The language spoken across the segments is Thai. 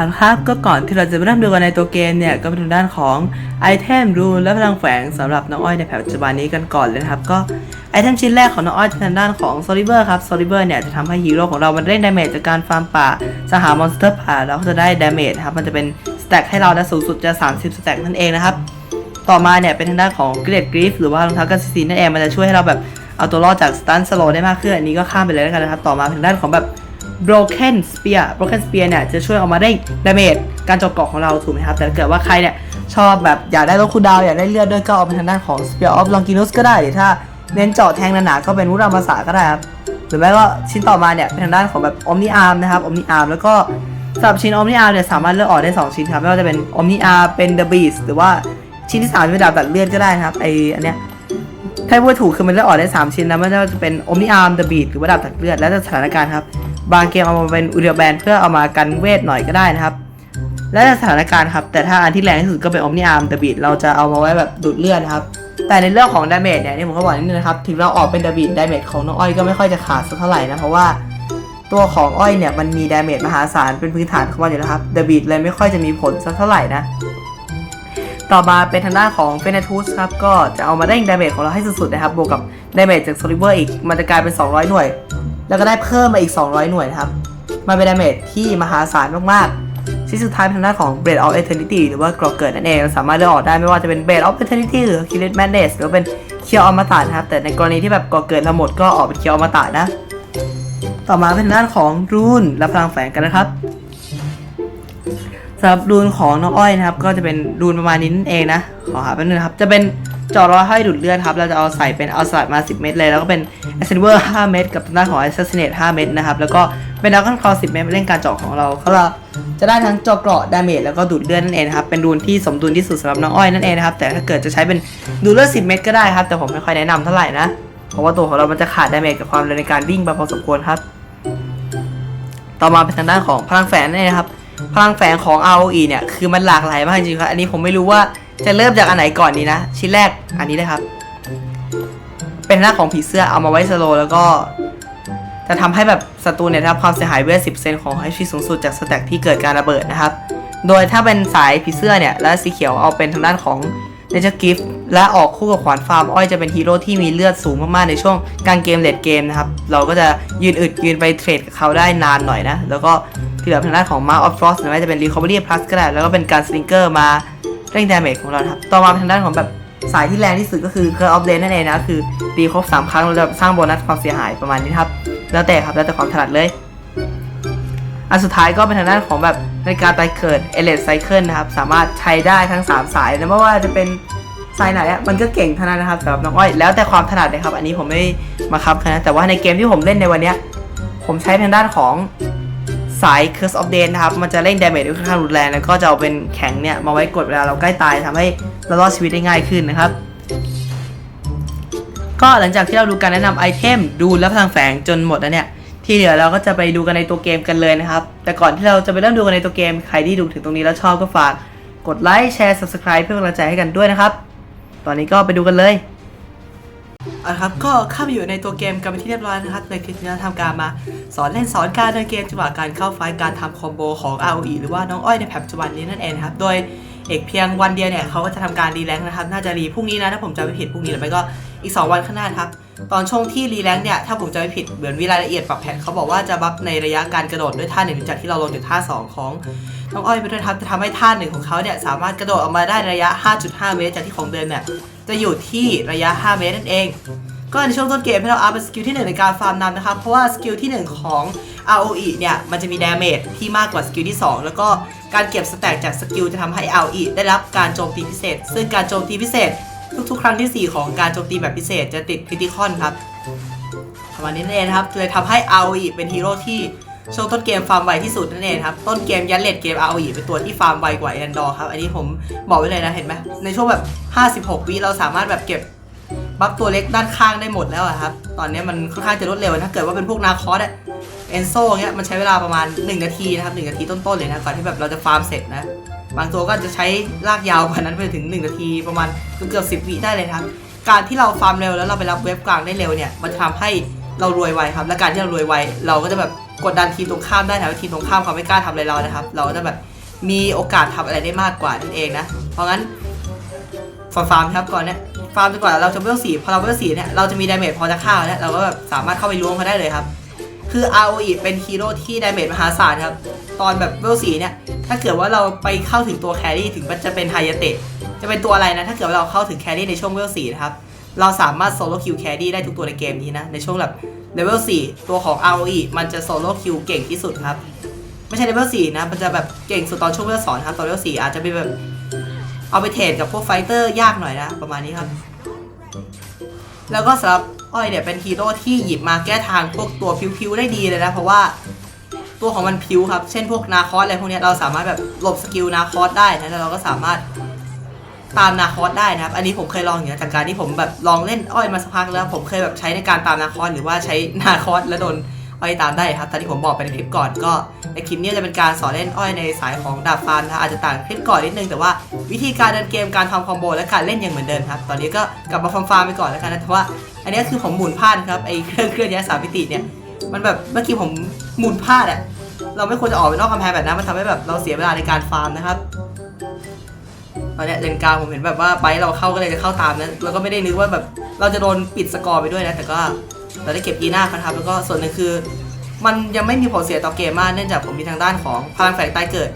อันครับก็ก่อนที่เราจะเริ่มดูกันในตัวเกมเนี่ยก็เป็นด้านของไอเทมรูนและพลังแฝงสำหรับน้องอ้อยในแผนปัจจุบันนี้กันก่อนเลยนะครับก็ไอเทมชิ้นแรกของน้องอ้อยเป็นทางด้านของโซลิเวอร์ครับโซลิเวอร์เนี่ยจะทำให้ฮีโร่ของเรามันได้ดาเมจจากการฟาร์มป่าสหามอนสเตอร์ป่าแล้วก็จะได้ดาเมจครับมันจะเป็นสแต็กให้เราได้สูงสุดจะ 30สแต็กนั่นเองนะครับต่อมาเนี่ยเป็นทางด้านของเกรดกริฟหรือว่ารองเท้ากันซีนั่นเองมันจะช่วยให้เราแบบเอาตัวรอดจากสตันสโลได้มากขึ้นอันนี้ก็ข้ามไปเลยแล้วกันนะครับต่อมาเป็นทางด้านของแบบ broken spear broken spear เนี่ยจะช่วยเอามาได้ดาเมจการโจมเกาะของเราถูกไหมครับ แต่ถ้าเกิดว่าใครเนี่ยชอบแบบอยากได้ลดคูลดาวอยากได้เลือดด้วยก็เอาไปทางด้านของ spear of longinus ก็ได้หรือถ้าเน้นเจาะแทงหนาๆก็เป็นวุรามาสาก็ได้ครับหรือไม่ก็ชิ้นต่อมาเนี่ยเป็นทางด้านของแบบ omni arm นะครับ omni arm แล้วก็สำหรับชิ้น omni arm เนี่ยสามารถเลือกออกได้ 2 ชิ้นครับไม่ว่าจะเป็น omni arm เป็น the beast หรือว่าชิ้นที่3เป็นดาบตัดเลือดก็ได้นะครับไออันเนี้ยถ้าพูดถูกคือมันเลือกออกได้ 3 ชิ้นนะไม่ว่าจะเป็น Omni Arm The Beat หรือว่าดาบตัดเลือดแล้วแต่สถานการณ์ครับ บางเกมเอามาเป็นอุเดียแบนเพื่อเอามากันเวทหน่อยก็ได้นะครับ แล้วแต่สถานการณ์ครับ แต่ถ้าอันที่แรงที่สุดก็เป็น Omni Arm The Beat เราจะเอามาไว้แบบดูดเลือดครับ แต่ในเรื่องของดาเมจเนี่ยนี่ผมก็บอกนิดนึงนะครับ ถึงเราออกเป็น The Beat ดาเมจของน้องอ้อยก็ไม่ค่อยจะขาดสักเท่าไหร่นะเพราะว่าตัวของอ้อยเนี่ยมันมีดาเมจมหาศาลเป็นพื้นฐานของมันอยู่แล้วครับ The Beat เลยไม่ค่อยจะมีผลสักเท่าไหร่นะต่อมาเป็นทางด้านของเฟนทูสครับก็จะเอามาเร่งดาเมจของเราให้สุดๆนะครับบวกกับดาเมจจากโซลิเวอร์อีกมันจะกลายเป็น 200 หน่วย แล้วก็ได้เพิ่มมาอีก 200 หน่วยนะครับมันเป็นดาเมจที่มหาศาลมากๆชิ้นสุดท้ายเป็นทางด้านของ Blade of Eternity หรือว่ากรอกเกิดนั่นเองสามารถเลือกออกได้ไม่ว่าจะเป็น Blade of Eternity หรือ Killing Madness หรือเป็นเคียวอมตะนะครับ แต่ในกรณีที่แบบกรอกเกิดเราหมดก็ออกเป็นเคียวอมตะนะ ต่อมาเป็นด้านของรูนและพลังแฝงกันนะครับสำหรับรูนของน้องอ้อยนะครับ ก็จะเป็นรูนประมาณนี้นั่นเองนะขอหาแป๊บนึงครับจะเป็น จอร้อยให้ดูดเลือดครับ เราจะเอาใส่เป็นเอาสลัดมา 10 เม็ดเลย แล้วก็เป็น a s c e n t e r 5เม็ดกับทางด้านของ Assassinate 5เม็ดนะครับ แล้วก็เป็นดาวคันคอ10 เม็ดเล่นการเจาะของเราเขาเราจะได้ทั้งเจาะเกราะดาเมจแล้วก็ดูดเลือดนั่นเองครับ เป็นรูนที่สมดุลที่สุดสำหรับน้องอ้อยนั่นเองนะครับ แต่ถ้าเกิดจะใช้เป็นดูดเลือด10 เม็ดก็ได้ครับ แต่ผมไม่ค่อยแนะนำเท่าไหร่นะ เพราะว่าตัวของเรามันจะขาดดาเมจกับความเร็วในการวิ่งไปพอสมควรครับ ต่อมาเป็นทางด้านของพลังแฝงนั่นเองนะครับ พลังแฝงของ ROE เนี่ยคือมันหลากหลายมากจริงๆครับ อันนี้ผมไม่รู้ว่า จะเริ่มจากอันไหนก่อนดีนะ ชิ้นแรกอันนี้นะครับ เป็นหน้าของผีเสื้อเอามาไว้สโลแล้วก็จะทำให้แบบศัตรูเนี่ยได้รับความเสียหายเวท10%ของ HP สูงสุดจากสแต็กที่เกิดการระเบิดนะครับ โดยถ้าเป็นสายผีเสื้อเนี่ย และสีเขียวเอาเป็นทางด้านของ Nature Gift และออกคู่กับขวานฟาร์มอ้อยจะเป็นฮีโร่ที่มีเลือดสูงมากๆ ในช่วงกลางเกมเลดเกมนะครับ เราก็จะยืนอึดยืนไปเทรดกับเขาได้นานหน่อยนะ แล้วก็ที่เหลือทางด้านของ Mark of Frost หรือว่าจะเป็น Recovery Plus ก็ได้แล้วก็เป็นการ Slinger มา เร่งดาเมจของเราครับ ต่อมาเป็นทางด้านของแบบสายที่แรงที่สุดก็คือ Curse of Rain นั่นเองนะคือตีครบ 3 ครั้งเราจะสร้างโบนัสความเสียหายประมาณนี้ครับ แล้วแต่ครับแล้วแต่ความถนัดเลย อันสุดท้ายก็เป็นทางด้านของแบบนาฬิกาไตรเกิดเอเลสไซเคิลนะครับ สามารถใช้ได้ทั้ง 3 สายนะไม่ว่าจะเป็นสายไหนอะมันก็เก่งเท่านั้นนะครับสำหรับน้องอ้อยแล้วแต่ความถนัดเลยครับ อันนี้ผมไม่มาคับนะแต่ว่าในเกมที่ผมเล่นในวันนี้ผมใช้ทางด้านของ สาย Curse of Day นะครับ มันจะเร่งดาเมจได้ค่อนข้างรุนแรง แล้วก็จะเอาเป็นแข็งเนี่ย มาไว้กดเวลาเราใกล้ตายทำให้เรารอดชีวิตได้ง่ายขึ้นนะครับ ก็หลังจากที่เราดูการแนะนำไอเทมดูและพลังแฝงจนหมดแล้วเนี่ย ที่เหลือเราก็จะไปดูกันในตัวเกมกันเลยนะครับ แต่ก่อนที่เราจะไปเริ่มดูกันในตัวเกม ใครที่ดูถึงตรงนี้แล้วชอบก็ฝากกดไลค์แชร์ subscribe เพื่อกำลังใจให้กันด้วยนะครับ ตอนนี้ก็ไปดูกันเลย เอาละครับก็เข้าไปอยู่ในตัวเกมกันไปที่เรียบร้อยนะครับในคลิปนี้เราทำการมาสอนเล่นสอนการเดินเกมจังหวะการเข้าไฟท์การทำคอมโบของ ROE หรือว่าน้องอ้อยในแพปัจจุบันนี้นั่นเองนะครับโดยเอกเพียงวันเดียวเนี่ยเขาก็จะทำการรีแลงค์นะครับน่าจะรีพรุ่งนี้นะถ้าผมจำไม่ผิดพรุ่งนี้หรือไม่ก็อีก 2 วันข้างหน้าครับตอนช่วงที่รีแลงค์เนี่ยถ้าผมจำไม่ผิดเหมือนวิรายละเอียดปรับแผนเขาบอกว่าจะบัฟในระยะการกระโดดด้วยท่าหนึ่งจากที่เราลงจากท่าสองของน้องอ้อยไปด้วยครับจะทำให้ท่าหนึ่งของเขาเนี่ยสามารถกระโดดออกมาได้ระยะ 5.5 เมตรจากที่ของเดิมเนี่ย จะอยู่ที่ระยะ 5 เมตรนั่นเอง ก็ในช่วงต้นเกมให้เราอัพเป็นสกิลที่ 1 ในการฟาร์มนำนะครับ เพราะว่าสกิลที่ 1 ของ ROE เนี่ย มันจะมีดาเมจที่มากกว่าสกิลที่ 2 แล้วก็การเก็บสแต็กจากสกิลจะทำให้ ROE ได้รับการโจมตีพิเศษ ซึ่งการโจมตีพิเศษ ทุกๆ ครั้งทีสี่4 ของการโจมตีแบบพิเศษจะติดคริติคอนครับประมาณนี้นั่นเองนะครับเลยทำให้ ROE เป็นฮีโร่ที่ ช่วงต้นเกมฟาร์มไวที่สุดนั่นเองครับ ต้นเกมยันเลดเกม ROE เป็นตัวที่ฟาร์มไวกว่าแอนดอร์ครับ อันนี้ผมบอกไว้เลยนะเห็นไหมในช่วงแบบ 56 วิเราสามารถแบบเก็บบัฟตัวเล็กด้านข้างได้หมดแล้วครับ ตอนนี้มันค่อนข้างจะรวดเร็วถ้าเกิดว่าเป็นพวกนาคอสอะเอนโซเงี้ยมันใช้เวลาประมาณ 1 นาทีนะครับ 1 นาทีต้นๆเลยนะก่อนที่แบบเราจะฟาร์มเสร็จนะ บางตัวก็จะใช้ลากยาวกว่านั้นไปถึง 1 นาทีประมาณเกือบๆ10วิได้เลยครับ การที่เราฟาร์มเร็วแล้วเราไปรับเว็บกลางได้เร็วเนี่ยมันจะทำให้เรารวยไวครับ และการที่เรารวยไวเราก็จะแบบ กดดันทีมตรงข้ามได้นะทีมตรงข้ามเขาไม่กล้าทำอะไรเรานะครับ เราก็จะแบบมีโอกาสทำอะไรได้มากกว่านั่นเองนะ เพราะงั้นฟาร์มฟาร์มครับก่อนเนี่ยฟาร์มจนกว่าเราจะเวลสีพอเราเวลสีเนี่ยเราจะมีดาเมจพอจะฆ่าแล้วเราก็แบบสามารถเข้าไปล้วงเขาได้เลยครับ คือ ROE เป็นฮีโร่ที่ดาเมจมหาศาลครับ ตอนแบบเวลสีเนี่ยถ้าเกิดว่าเราไปเข้าถึงตัวแครี่ถึงมันจะเป็นไฮยาเตะจะเป็นตัวอะไรนะ ถ้าเกิดเราเข้าถึงแครี่ในช่วงเวลสีนะครับเราสามารถโซโล่คิวแครี่ได้ทุกตัวในเกมนี้นะในช่วงแบบ เลเวล4ตัวของ ROE มันจะโซโล่คิวเก่งที่สุดครับ ไม่ใช่เลเวล4นะ มันจะแบบเก่งสุดตอนช่วงเวล2ครับ ตอนเลเวล4อาจจะเป็นแบบ เอาไปเทรดกับพวกไฟเตอร์ยากหน่อยนะ ประมาณนี้ครับ แล้วก็สำหรับอ้อยเนี่ยเป็นฮีโร่ที่หยิบมาแก้ทางพวกตัวพิวๆได้ดีเลยนะ เพราะว่าตัวของมันพิวครับ เช่นพวกนาคอสอะไรพวกเนี้ยเราสามารถแบบหลบสกิลนาคอสได้นะแล้วเราก็สามารถ ตามนาคอสได้นะครับ อันนี้ผมเคยลองอยู่นะจากการที่ผมแบบลองเล่นอ้อยมาสักพักแล้ว ผมเคยแบบใช้ในการตามนาคอสหรือว่าใช้นาคอสแล้วโดนอ้อยตามได้ครับตอนที่ผมบอกไปในคลิปก่อนก็ในคลิปนี้จะเป็นการสอนเล่นอ้อยในสายของดาบฟันนะอาจจะต่างคลิปก่อนนิดนึงแต่ว่าวิธีการเดินเกมการทำคอมโบและการเล่นยังเหมือนเดิมครับ ตอนนี้ก็กลับมาฟาร์มฟาร์มไปก่อนแล้วกันนะแต่ว่า อันนี้คือผมหมุนพลาดครับไอ้เครื่องเครื่องย้ายสามมิติเนี่ยมันแบบเมื่อกี้ผมหมุนพลาดอะเราไม่ควรจะออกไปนอกกำแพงแบบนั้นมันทำให้แบบเราเสียเวลาในการฟาร์มนะครับ ตอนเนี้ยเลนกลางผมเห็นแบบว่าไปเราเข้าก็เลยจะเข้าตามนะเราก็ไม่ได้นึกว่าแบบเราจะโดนปิดสกอร์ไปด้วยนะ แต่ก็เราได้เก็บยีน่าครับแล้วก็ส่วนหนึ่งคือ มันยังไม่มีผลเสียต่อเกมมากเนื่องจากผมมีทางด้านของพลังแฝงใต้เกิด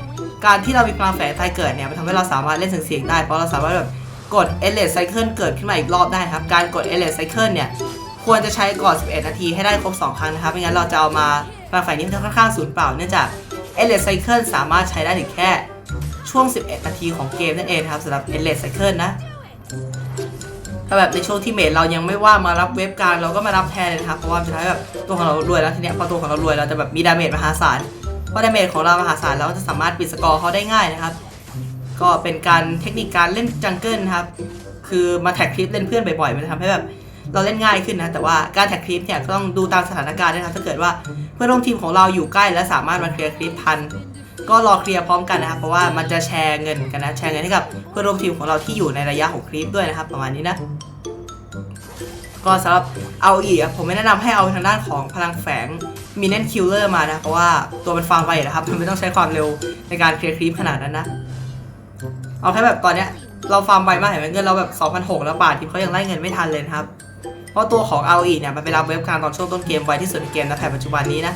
การที่เรามีพลังแฝงใต้เกิดเนี่ยมันทำให้เราสามารถเล่นเสียงๆได้เพราะเราสามารถแบบกด e l e t Cycle เกิดขึ้นมาอีกรอบได้ครับ การกด e l e t Cycle เนี่ย ควรจะใช้ก่อน 11 นาทีให้ได้ครบ 2 ครั้งนะครับ ไม่งั้นเราจะเอามาพลังแฝงนี้มันค่อนข้างสูญเปล่าเนื่องจาก e l e t Cycle สามารถใช้ได้ถึงแค่ ช่วง 11 นาทีของเกมนั่นเองครับสำหรับ e l e t Cycle นะ ถ้าแบบในช่วงที่เมดเรายังไม่ว่ามารับเว็บกลางเราก็มารับแทนเลยนะครับ เพราะว่าสุดท้ายแบบตัวของเรารวยแล้วทีเนี้ยพอตัวของเรารวยเราจะแบบมีดาเมจมหาศาลพอดาเมจของเรามหาศาลเราก็จะสามารถปิดสกอร์เขาได้ง่ายนะครับ ก็เป็นการเทคนิคการเล่นจังเกิลนะครับ คือมาแท็กคลิปเล่นเพื่อนบ่อยๆมันจะทำให้แบบเราเล่นง่ายขึ้นนะ แต่ว่าการแท็กคลิปเนี่ยก็ต้องดูตามสถานการณ์นะครับถ้าเกิดว่าเพื่อนร่วมทีมของเราอยู่ใกล้และสามารถมาเคลียร์คลิปทัน ก็รอเคลียร์พร้อมกันนะครับเพราะว่ามันจะแชร์เงินกันนะแชร์เงินให้กับเพื่อนร่วมทีมของเราที่อยู่ในระยะของคลิปด้วยนะครับ ประมาณนี้นะก็สำหรับเอาอีกผมไม่แนะนำให้เอาทางด้านของพลังแฝงมินเนนคิลเลอร์มานะเพราะว่าตัวมันฟาร์มไวนะครับมันไม่ต้องใช้ความเร็วในการเคลียร์คลิปขนาดนั้นนะเอาแค่แบบตอนเนี้ยเราฟาร์มไวมากเห็นไหมเงินเราแบบ2,600แล้วบาททีมเขายังไล่เงินไม่ทันเลยครับ เพราะตัวของ ROE เนี่ยมันไปรับเว็บกางตอนช่วงต้นเกมไวที่สุดในเกมนะแผ่นปัจจุบันนี้นะ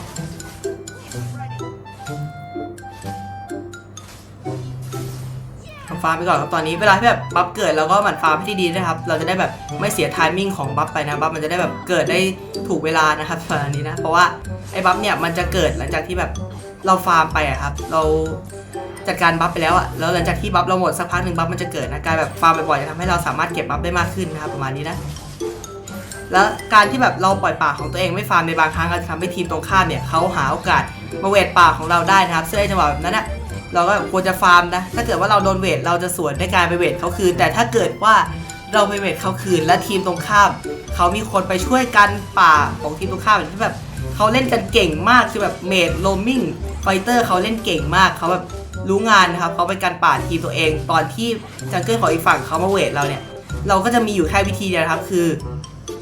ฟาร์มไปก่อนครับตอนนี้เวลาที่แบบบัฟเกิดเราก็หมั่นฟาร์มให้ดีๆนะครับ เราจะได้แบบไม่เสียทามมิ่งของบัฟไปนะบัฟมันจะได้แบบเกิดได้ถูกเวลานะครับตอนนี้นะ เพราะว่าไอ้บัฟเนี่ยมันจะเกิดหลังจากที่แบบเราฟาร์มไปอะครับ เราจัดการบัฟไปแล้วอะแล้วหลังจากที่บัฟเราหมดสักพักหนึ่งบัฟมันจะเกิดนะการแบบฟาร์มบ่อยๆจะทำให้เราสามารถเก็บบัฟได้มากขึ้นนะครับประมาณนี้นะแล้วการที่แบบเราปล่อยป่าของตัวเองไม่ฟาร์มในบางครั้งอาจจะทำให้ทีมตรงข้ามเนี่ยเขาหาโอกาสมาเวทป่าของเราได้นะครับซึ่งไอ้จังหวะแบบนั้นนะ เราก็ควรจะฟาร์มนะ ถ้าเกิดว่าเราโดนเวทเราจะสวนด้วยการไปเวทเขาคืน แต่ถ้าเกิดว่าเราไปเวทเขาคืน และทีมตรงข้ามเขามีคนไปช่วยกันป่าของทีมตรงข้ามที่แบบเขาเล่นกันเก่งมากคือแบบเมดโลมิงไฟเตอร์เขาเล่นเก่งมากเขาแบบรู้งานนะครับเขาไปกันป่าทีมตัวเอง ตอนที่จังเกิลของอีกฝั่งเขามาเวทเราเนี่ย เราก็จะมีอยู่แค่วิธีเดียวครับ คือ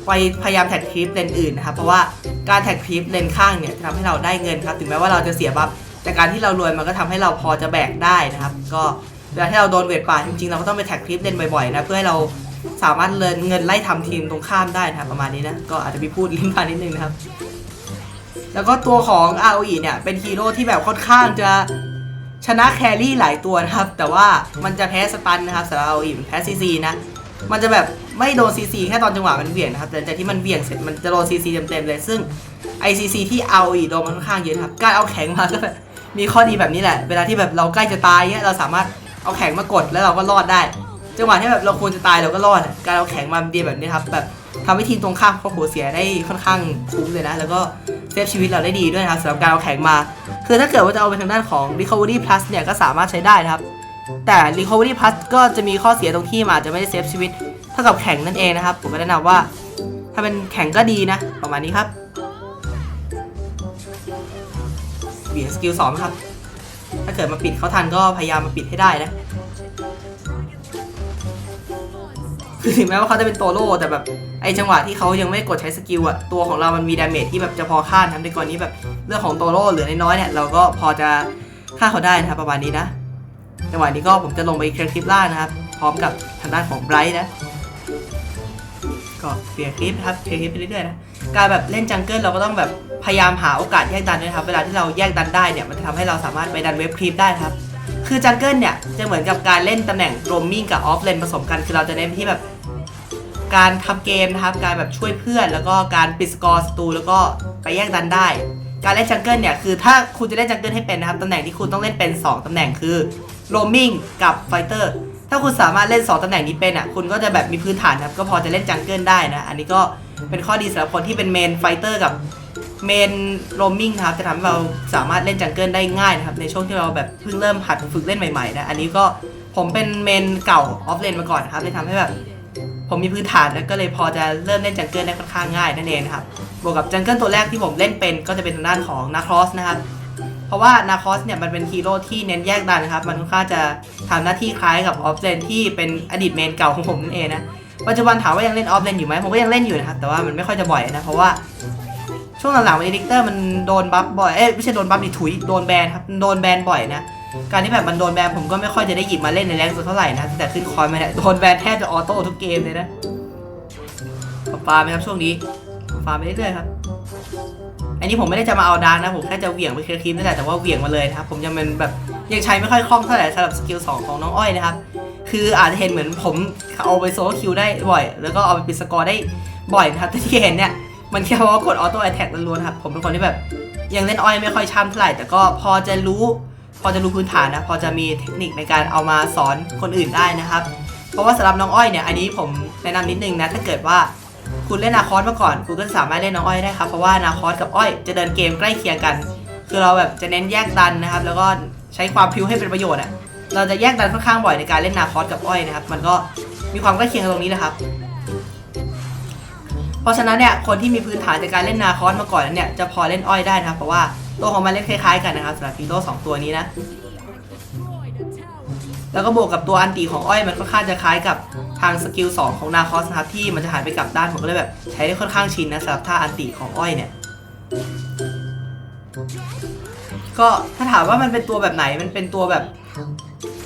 ไปพยายามแท็กคลิปเลนอื่นนะครับเพราะว่าการแท็กคลิปเลนข้างเนี่ยจะทำให้เราได้เงินครับ ถึงแม้ว่าเราจะเสียบัฟ แต่การที่เรารวยมันก็ทำให้เราพอจะแบกได้นะครับ ก็เวลาที่เราโดนเวทป่าจริงๆ เราก็ต้องไปแท็กคลิปเลนบ่อยๆนะเพื่อให้เราสามารถเลินเงินไล่ทำทีมตรงข้ามได้นะครับประมาณนี้นะก็อาจจะมีพูดลิ้นพันนิดนึงนะครับ แล้วก็ตัวของ ROE เนี่ยเป็นฮีโร่ที่แบบค่อนข้างจะชนะแครี่หลายตัวนะครับ แต่ว่ามันจะแพ้สตันนะครับสำหรับ ROE มันแพ้ซีซีนะมันจะแบบไม่โดนซีซีแค่ตอนจังหวะมันเบี่ยงนะครับแต่จากที่มันเบี่ยงเสร็จมันจะโดนซีซีเต็มๆเลยซึ่งไอซีซีที่เอาอีกโดนมันค่อนข้างเยอะนะครับการเอาแข็งมาก็แบบ มีข้อดีแบบนี้แหละ เวลาที่แบบเราใกล้จะตายเนี้ยเราสามารถเอาแข็งมากดแล้วเราก็รอดได้ จังหวะที่แบบเราควรจะตายเราก็รอด การเอาแข็งมาดีแบบนี้ครับแบบทำให้ทีมตรงข้ามเขาหัวเสียได้ค่อนข้างคุ้มเลยนะ แล้วก็เซฟชีวิตเราได้ดีด้วยนะครับสำหรับการเอาแข็งมา คือถ้าเกิดว่าจะเอาไปทางด้านของ Recovery Plus เนี่ยก็สามารถใช้ได้นะครับ แต่ Recovery Plus ก็จะมีข้อเสียตรงที่อาจจะไม่ได้เซฟชีวิตเท่ากับแข่งนั่นเองนะครับ ผมก็แนะนำว่า ถ้าเป็นแข่งก็ดีนะ ประมาณนี้ครับ บียดสกิลสองครับ ถ้าเกิดมาปิดเขาทันก็พยายามมาปิดให้ได้นะ คือถึงแม้ว่าเขาจะเป็นตัวโล่แต่แบบไอจังหวะที่เขายังไม่กดใช้สกิลอะตัวของเรามันมีดาเมจที่แบบจะพอฆ่าทำในกรณีแบบเรื่องของโตโร่เหลือน้อยๆเนี่ยเราก็พอจะฆ่าเขาได้นะครับประมาณนี้นะ จังหวะนี้ก็ผมจะลงไปเคลียร์คลิปล่านะครับ พร้อมกับทางด้านของไบรท์นะ ก็เคลียร์คลิปครับเคลียร์คลิปไปเรื่อยๆนะ การแบบเล่นจังเกิลเราก็ต้องแบบพยายามหาโอกาสแยกดันด้วยนะครับ เวลาที่เราแยกดันได้เนี่ยมันจะทำให้เราสามารถไปดันเว็บคลิปได้ครับ คือจังเกิลเนี่ยจะเหมือนกับการเล่นตำแหน่งโรมมิ่งกับออฟเลนผสมกัน คือเราจะเน้นที่แบบการทำเกมนะครับ การแบบช่วยเพื่อน แล้วก็การปิดสกอร์ศัตรูแล้วก็ไปแยกดันได้ การเล่นจังเกิลเนี่ยคือถ้าคุณจะเล่นจังเกิลให้เป็นนะครับตำแหน่งที่คุณต้องเล่นเป็น 2ตำแหน่งคือโรมมิ่งกับไฟเตอร์ถ้าคุณสามารถเล่น 2ตำแหน่งนี้เป็นอะคุณก็จะแบบมีพื้นฐานครับก็พอจะเล่นจังเกิลได้นะอันนี้ก็ เป็นข้อดีสำหรับคนที่เป็นเมนไฟเตอร์กับเมนโรมมิ่งครับจะทำให้เราสามารถเล่นจังเกิลได้ง่ายนะครับในช่วงที่เราแบบเพิ่งเริ่มหัดฝึกเล่นใหม่ๆนะอันนี้ก็ผมเป็นเมนเก่าออฟเลนมาก่อนนะครับเลยทำให้แบบผมมีพื้นฐานแล้วก็เลยพอจะเริ่มเล่นจังเกิลได้ค่อนข้างง่ายนั่นเองครับ บวกกับจังเกิลตัวแรกที่ผมเล่นเป็นก็จะเป็นทางด้านของนาครอสนะครับ เพราะว่านาคอสเนี่ยมันเป็นฮีโร่ที่เน้นแยกดันนะครับ มันค่อนข้างจะทำหน้าที่คล้ายกับออฟเลนที่เป็นอดีตเมนเก่าของผมนั่นเองนะ ปัจจุบันถามว่ายังเล่นออฟเลนอยู่ไหมผมก็ยังเล่นอยู่นะครับแต่ว่ามันไม่ค่อยจะบ่อยนะเพราะว่าช่วงหลังๆวันดิกเตอร์มันโดนบัฟบ่อยเอ้ยไม่ใช่โดนบัฟดิถุยโดนแบนครับโดนแบนบ่อยนะการที่แบบมันโดนแบนผมก็ไม่ค่อยจะได้หยิบมาเล่นในแรงสุดเท่าไหร่นะแต่ขึ้นคอยมาเนี่ยโดนแบนแทบจะออโต้ทุกเกมเลยนะฟาร์มไหมครับช่วงนี้ฟาร์มไปเรื่อยๆครับ อันนี้ผมไม่ได้จะมาเอาดาร์กนะผมแค่จะเหวี่ยงไปเคลียร์คลิปนั่นแหละแต่ว่าเหวี่ยงมาเลยนะครับผมยังเป็นแบบยังใช้ไม่ค่อยคล่องเท่าไหร่สำหรับสกิล2ของน้องอ้อยนะครับคืออาจจะเห็นเหมือนผมเอาไปโซลคิวได้บ่อย แล้วก็เอาไปปิดสกอร์ได้บ่อยนะครับแต่ที่เห็นเนี่ยมันแค่เพราะว่ากดออโต้แอทแทกล้วนๆครับผมเป็นคนที่แบบยังเล่นอ้อยไม่ค่อยช่ำเท่าไหร่แต่ก็พอจะรู้ พอจะรู้พื้นฐานนะพอจะมีเทคนิคในการเอามาสอนคนอื่นได้นะครับ เพราะว่าสำหรับน้องอ้อยเนี่ยอันนี้ผมแนะนำนิดนึงนะถ้าเกิดว่า คุณเล่นนาคอสมาก่อน คุณก็สามารถเล่นน้องอ้อยได้ครับ เพราะว่านาคอสกับอ้อยจะเดินเกมใกล้เคียงกัน คือเราแบบจะเน้นแยกดันนะครับ แล้วก็ใช้ความพิวให้เป็นประโยชน์อะ เราจะแยกดันค่อนข้างบ่อยในการเล่นนาคอสกับอ้อยนะครับ มันก็มีความใกล้เคียงกันตรงนี้นะครับ เพราะฉะนั้นเนี่ยคนที่มีพื้นฐานในกการเล่นนาคอสมาก่อนนั้นเนี่ยจะพอเล่นอ้อยได้นะครับ เพราะว่าตัวของมันเล่นคล้ายๆ กันนะครับสำหรับฮีโร่สองตัวนี้นะ แล้วก็บวกกับตัวอันตีของอ้อยมันค่อนข้างจะคล้ายกับ ทางสกิล2ของนาคอสนะครับที่มันจะหันไปกลับด้านผมก็เลยแบบ ใช้ได้ค่อนข้างชินนะสำหรับท่าอันตีของอ้อยเนี่ย ก็ถ้าถามว่ามันเป็นตัวแบบไหนมันเป็นตัวแบบ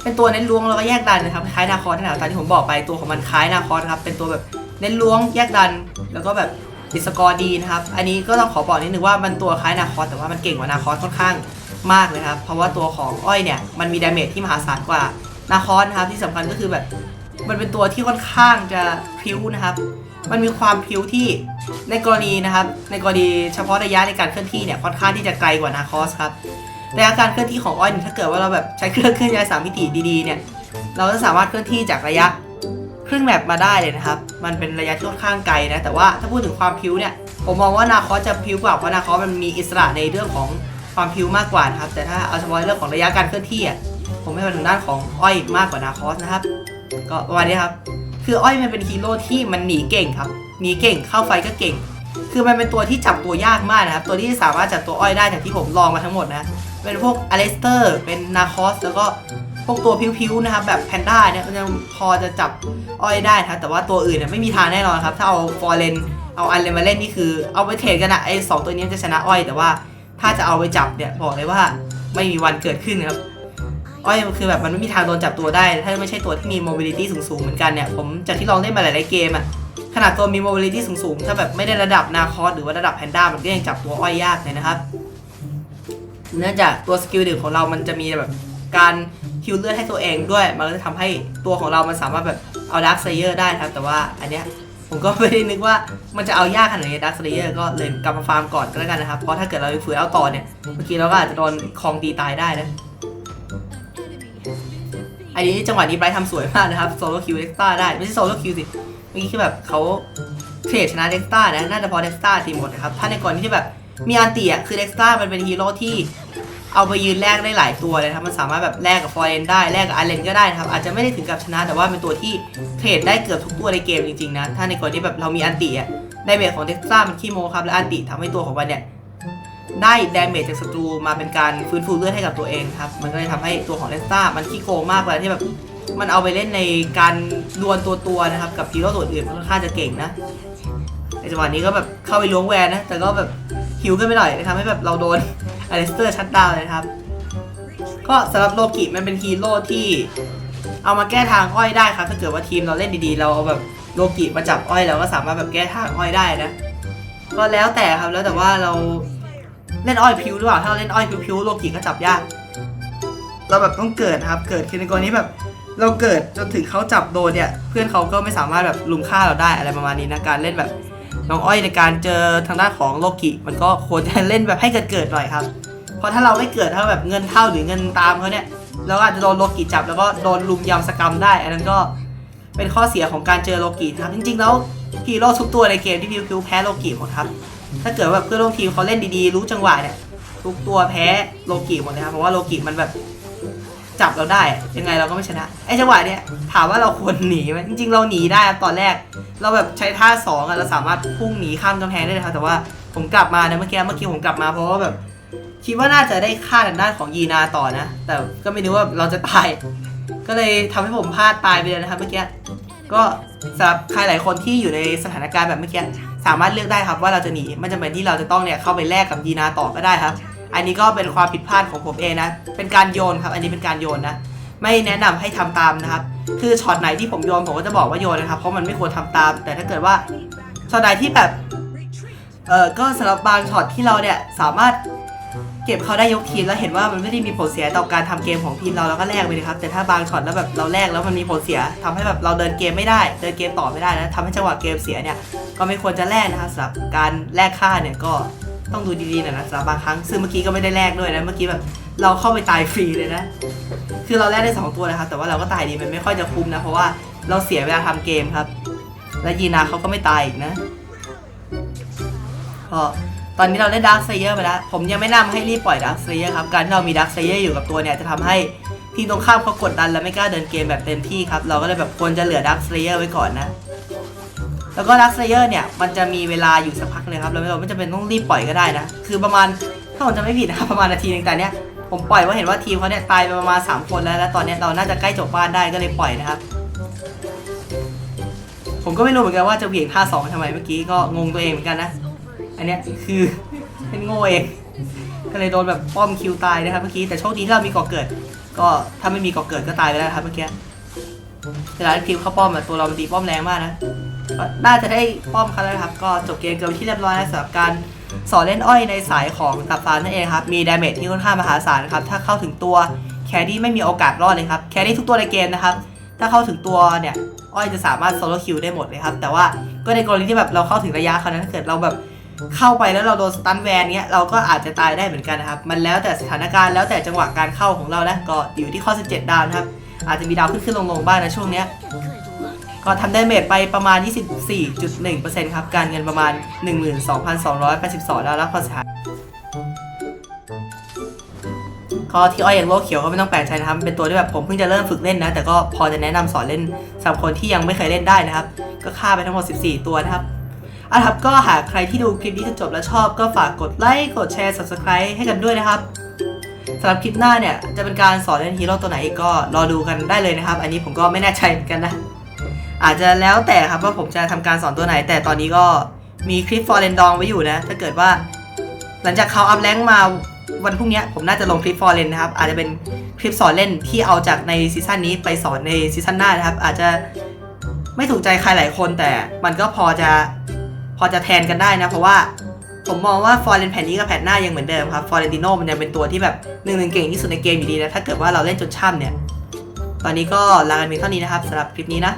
เป็นตัวเน้นล้วงแล้วก็แยกดันนะครับคล้ายนาคอสนั่แหละตามที่ผมบอกไปตัวของมันคล้ายนาคอสนะครับเป็นตัวแบบเน้นล้วงแยกดันแล้วก็แบบดิสกอร์ดีนะครับ อันนี้ก็ต้องขอบอกนิดนึงว่ามันตัวคล้ายนาคอสแต่ว่ามันเก่งกว่านาคอสค่อนข้างมากเลยครับ เพราะว่าตัวของอ้อยเนี่ยมันมีดาเมจที่มหาศาลกว่านาคอสนะครับที่สำคัญก็คือแบบ มันเป็นตัวที่ค่อนข้างจะพิ้วนะครับ มันมีความพิ้วที่ในกรณีนะครับ ในกรณีเฉพาะระยะในการเคลื่อนที่เนี่ยค่อนข้างที่จะไกลกว่านาคอสครับระยะการเคลื่อนที่ของอ้อยถ้าเกิดว่าเราแบบใช้เครื่องเคลื่อนย้ายสามมิติดีๆเนี่ยเราจะสามารถเคลื่อนที่จากระยะครึ่งแมปมาได้เลยนะครับ มันเป็นระยะที่ค่อนข้างไกลนะแต่ว่าถ้าพูดถึงความพิ้วเนี่ยผมมองว่านาคอสจะพิ้วกว่าเพราะนาคอสมันมีอิสระในเรื่องของความพิ้วมากกว่านะครับแต่ถ้าเอาเฉพาะเรื่องของระยะการเคลื่อนที่อะผมไม่ไปถึงด้านของอ้อยมากกว่านาคอสนะครับ ก็ประมาณนี้ครับ คืออ้อยมันเป็นฮีโร่ที่มันหนีเก่งครับหนีเก่งเข้าไฟก็เก่ง คือมันเป็นตัวที่จับตัวยากมากนะครับ ตัวที่สามารถจับตัวอ้อยได้จากที่ผมลองมาทั้งหมดนะ เป็นพวกอเลสเตอร์ เป็นนาคอส แล้วก็พวกตัวพิ้วๆนะครับ แบบแพนด้าเนี่ยมันยังพอจะจับอ้อยได้นะครับแต่ว่าตัวอื่นเนี่ยไม่มีทางแน่นอนครับ ถ้าเอาฟอร์เรนเอาอันเลนมาเล่นนี่คือเอาไปเทรดกันอะไอ้สองตัวนี้จะชนะอ้อย แต่ว่าถ้าจะเอาไปจับเนี่ยบอกเลยว่าไม่มีวันเกิดขึ้นครับ อ้อยมันคือแบบมันไม่มีทางโดนจับตัวได้ ถ้าไม่ใช่ตัวที่มี mobility สูงๆเหมือนกันเนี่ย ผมจากที่ลองเล่นมาหลายๆเกมอะขนาดตัวมี mobility สูงๆ ถ้าแบบไม่ได้ระดับนาคอสหรือว่าระดับแพนด้ามันก็ยังจับตัวอ้อยยากเลยนะครับ เนื่องจากตัวสกิลดึงของเรามันจะมีแบบการฮิวเลือดให้ตัวเองด้วย มันก็จะทำให้ตัวของเรามันสามารถแบบเอาดาร์คไซเยอร์ได้ครับ แต่ว่าอันเนี้ยผมก็ไม่ได้นึกว่ามันจะเอายากขนาดนี้ดาร์คไซเยอร์ก็เลยกลับมาฟาร์มก่อนก็แล้วกันนะครับ เพราะถ้าเกิดเราไปฝืนเอาต่อเนี่ย เมื่อกี้เราก็อาจจะโดนคองตีตายได้นะ อันนี้จังหวะนี้ไบรท์ทำสวยมากนะครับโซโลคิวเด็กต้าได้ ไม่ใช่โซโลคิวสิเมื่อกี้คือแบบเขาเทรดชนะเด็กต้านะน่าจะพอเด็กต้าทีหมดนะครับ ถ้าในกรณีที่แบบมีอันตีอะคือเด็กต้ามันเป็นฮีโร่ที่เอาไปยืนแลกได้หลายตัวเลยครับ มันสามารถแบบแลกกับฟอร์เรนได้ แลกกับอาร์เรนก็ได้นะครับ อาจจะไม่ได้ถึงกับชนะ แต่ว่าเป็นตัวที่เทรดได้เกือบทุกตัวในเกมจริงๆนะ ถ้าในกรณีแบบเรามีอันตีอะได้เบสของเด็กต้ามันขี้โมครับ และอันติทำให้ตัวของมันเนี่ย ได้ดาเมจจากศัตรูมาเป็นการฟื้นฟูเลือดให้กับตัวเองครับ มันก็เลยทำให้ตัวของเลสตามันขี้โกงมากเลยที่แบบมันเอาไปเล่นในการดวลตัวตัวๆนะครับ กับฮีโร่ตัวอื่นมันค่อนข้างจะเก่งนะในจังหวะนี้ก็แบบเข้าไปล้วงแวนนะ แต่ก็แบบหิวขึ้นไปหน่อยนะครับให้แบบเราโดนอเลสเตอร์ชัดดาวเลยครับ ก็สำหรับโลกิมันเป็นฮีโร่ที่เอามาแก้ทางอ้อยได้ครับถ้าเกิดว่าทีมเราเล่นดีๆ เราเอาแบบโลกิมาจับอ้อยเราก็สามารถแบบแก้ทางอ้อยได้นะ ก็แล้วแต่ครับแล้วแต่ว่าเรา เล่นอ้อยพิวหรือเปล่า ถ้าเราเล่นอ้อยพิวๆโลกิก็จับยาก เราแบบต้องเกิดนะครับ เกิดคือในกรณีแบบ เราเกิดจนถึงเขาจับโดนเนี่ย เพื่อนเขาก็ไม่สามารถแบบลุมฆ่าเราได้อะไรประมาณนี้นะการเล่นแบบน้องอ้อยในการเจอทางด้านของโลกิ มันก็ควรจะเล่นแบบให้เกิดเกิดหน่อยครับ เพราะถ้าเราไม่เกิดถ้าแบบเงินเท่าหรือเงินตามเขาเนี่ยเราก็อาจจะโดนโลกิจับแล้วก็โดนลุมยำสกรรมได้ อันนั้นก็เป็นข้อเสียของการเจอโลกินะครับ จริงๆแล้วฮีโร่ทุกตัวในเกมที่พิวพิวแพ้โลกิหมดครับ ถ้าเกิดว่าแบบเพื่อนร่วมทีมเขาเล่นดีๆ รู้จังหวะเนี่ย ทุกตัวแพ้โลกิหมดนะครับ เพราะว่าโลกิมันแบบจับเราได้ ยังไงเราก็ไม่ชนะ ไอ้จังหวะเนี่ยถามว่าเราควรหนีไหมจริงๆ เราหนีได้ตอนแรก เราแบบใช้ท่าสองอะเราสามารถพุ่งหนีข้ามกำแพงได้เลยครับ แต่ว่าผมกลับมานะเมื่อกี้เมื่อกี้ผมกลับมาเพราะว่าแบบคิดว่าน่าจะได้ฆ่าทางด้านของยีนาต่อนะ แต่ก็ไม่รู้ว่าเราจะตาย ก็เลยทำให้ผมพลาดตายไปเลยนะครับเมื่อกี้ ก็สำหรับใครหลายคนที่อยู่ในสถานการณ์แบบเมื่อกี้สามารถเลือกได้ครับว่าเราจะหนีไม่จำเป็นที่เราจะต้องเนี่ยเข้าไปแลกกับยีนาต่อก็ได้ครับ อันนี้ก็เป็นความผิดพลาดของผมเองนะ เป็นการโยนครับ อันนี้เป็นการโยนนะ ไม่แนะนำให้ทำตามนะครับ คือช็อตไหนที่ผมโยนผมก็จะบอกว่าโยนนะครับเพราะมันไม่ควรทำตาม แต่ถ้าเกิดว่าช็อตไหนที่แบบเออก็สำหรับบางช็อตที่เราเนี่ยสามารถ เก็บเขาได้ยกทีมแล้วเห็นว่ามันไม่ได้มีผลเสียต่อการทำเกมของทีมเราเราก็แลกไปเลยครับแต่ถ้าบางช็อตแล้วแบบเราแลกแล้วมันมีผลเสียทำให้แบบเราเดินเกมไม่ได้เดินเกมต่อไม่ได้นะทำให้จังหวะเกมเสียเนี่ยก็ไม่ควรจะแลกนะครับสำหรับการแลกค่าเนี่ยก็ต้องดูดีๆหน่อยนะสำหรับบางครั้งซึ่งเมื่อกี้ก็ไม่ได้แลกด้วยนะเมื่อกี้แบบเราเข้าไปตายฟรีเลยนะคือเราแลกได้สองตัวนะครับแต่ว่าเราก็ตายดีมันไม่ค่อยจะคุ้มนะเพราะว่าเราเสียเวลาทำเกมครับ และยีนาเขาก็ไม่ตายอีกนะก็ ตอนนี้เราได้ดาร์คเซเยอร์ไปแล้ว ผมยังไม่นะนำให้รีบปล่อยดาร์คเซเยอร์ครับ การที่เรามีดาร์คเซเยอร์อยู่กับตัวเนี่ยจะทำให้ทีมตรงข้ามเขากดดันและไม่กล้าเดินเกมแบบเต็มที่ครับ เราก็เลยแบบควรจะเหลือดาร์คเซเยอร์ไว้ก่อนนะ แล้วก็ดักเซเยอร์เนี่ยมันจะมีเวลาอยู่สักพักเลยครับแล้วเราไม่จำเป็นต้องรีบปล่อยก็ได้นะ คือประมาณถ้าผมจำไม่ผิดนะครับประมาณนาทีนึงแต่เนี้ยผมปล่อยว่าเห็นว่าทีมเขาเนี่ยตายไปประมาณ3คนแล้ว แล้วตอนเนี้ยเราน่าจะใกล้จบบ้านได้ก็เลยปล่อยนะครับผมก็ไม่รู้เหมือนกันว่าจะเหวี่ยงท่าสองทำไมเมื่อกี้ก็งงตัวเองเหมือนกันนะ อันเนี้ยคือเป็นโง่เองก็เลยโดนแบบป้อมคิวตายนะครับเมื่อกี้แต่โชคดีที่เรามีก่อเกิด ก็ถ้าไม่มีก่อเกิดก็ตายไปแล้วครับเมื่อกี้เวลาทีมเข้าป้อมอะตัวเรามันตีป้อมแรงมากนะก็น่าจะได้ป้อมเขาแล้วนะครับ ก็จบเกมเกมที่เรียบร้อยแล้วสำหรับการสอนเล่นอ้อยในสายของตับฟานนั่นเองครับ มีดาเมจที่ค่อนข้างมหาศาลครับ ถ้าเข้าถึงตัวแครี่ไม่มีโอกาสรอดเลยครับ แครี่ทุกตัวในเกมนะครับ ถ้าเข้าถึงตัวเนี่ย อ้อยจะสามารถโซโล่คิวได้หมดเลยครับ แต่ว่าก็ในกรณีที่แบบเราเข้าถึงระยะเขานะถ้าเกิดเราแบบ เข้าไปแล้วเราโดนสตันแวนเนี้ยเราก็อาจจะตายได้เหมือนกันนะครับ มันแล้วแต่สถานการณ์แล้วแต่จังหวะการเข้าของเรานะก็อยู่ที่ข้อ 17 ดาวนะครับ อาจจะมีดาวขึ้นขึ้นลงลงๆบ้างนะช่วงเนี้ยก็ทำได้เมจไปประมาณ 24.1%ครับ การเงินประมาณ 12,282ดอลลาร์ความเสียหายก็ที่อ้อยอย่างโลกเขียวก็ไม่ต้องแปลกใจนะครับ เป็นตัวที่แบบผมเพิ่งจะเริ่มฝึกเล่นนะ แต่ก็พอจะแนะนำสอนเล่นสำหรับคนที่ยังไม่เคยเล่นได้นะครับ ก็ฆ่าไปทั้งหมด 14 ตัวนะครับ อะครับก็หากใครที่ดูคลิปนี้จนจบแล้วชอบก็ฝากกดไลค์กดแชร์ subscribe ให้กันด้วยนะครับสำหรับคลิปหน้าเนี่ยจะเป็นการสอนเล่นฮีโร่ตัวไหนอีกก็รอดูกันได้เลยนะครับ อันนี้ผมก็ไม่แน่ใจเหมือนกันนะ อาจจะแล้วแต่ครับว่าผมจะทำการสอนตัวไหน แต่ตอนนี้ก็มีคลิปฟอร์เรนดองไว้อยู่นะ ถ้าเกิดว่า หลังจากเขาอัพแรงมาวันพรุ่งนี้ผมน่าจะลงคลิปฟอร์เรนนะครับ อาจจะเป็นคลิปสอนเล่นที่เอาจากในซีซั่นนี้ไปสอนในซีซั่นหน้านะครับ อาจจะไม่ถูกใจใครหลายคนแต่มันก็พอจะ พอจะแทนกันได้นะ เพราะว่าผมมองว่าฟอร์เรนแผ่นนี้กับแผ่นหน้ายังเหมือนเดิมครับฟอร์เรนติโนมันยังเป็นตัวที่แบบหนึ่งหนึ่งเก่งที่สุดในเกมอยู่ดีนะถ้าเกิดว่าเราเล่นจนช่ำเนี่ย ตอนนี้ก็ลากันเพียงเท่านี้นะครับสำหรับคลิปนี้นะ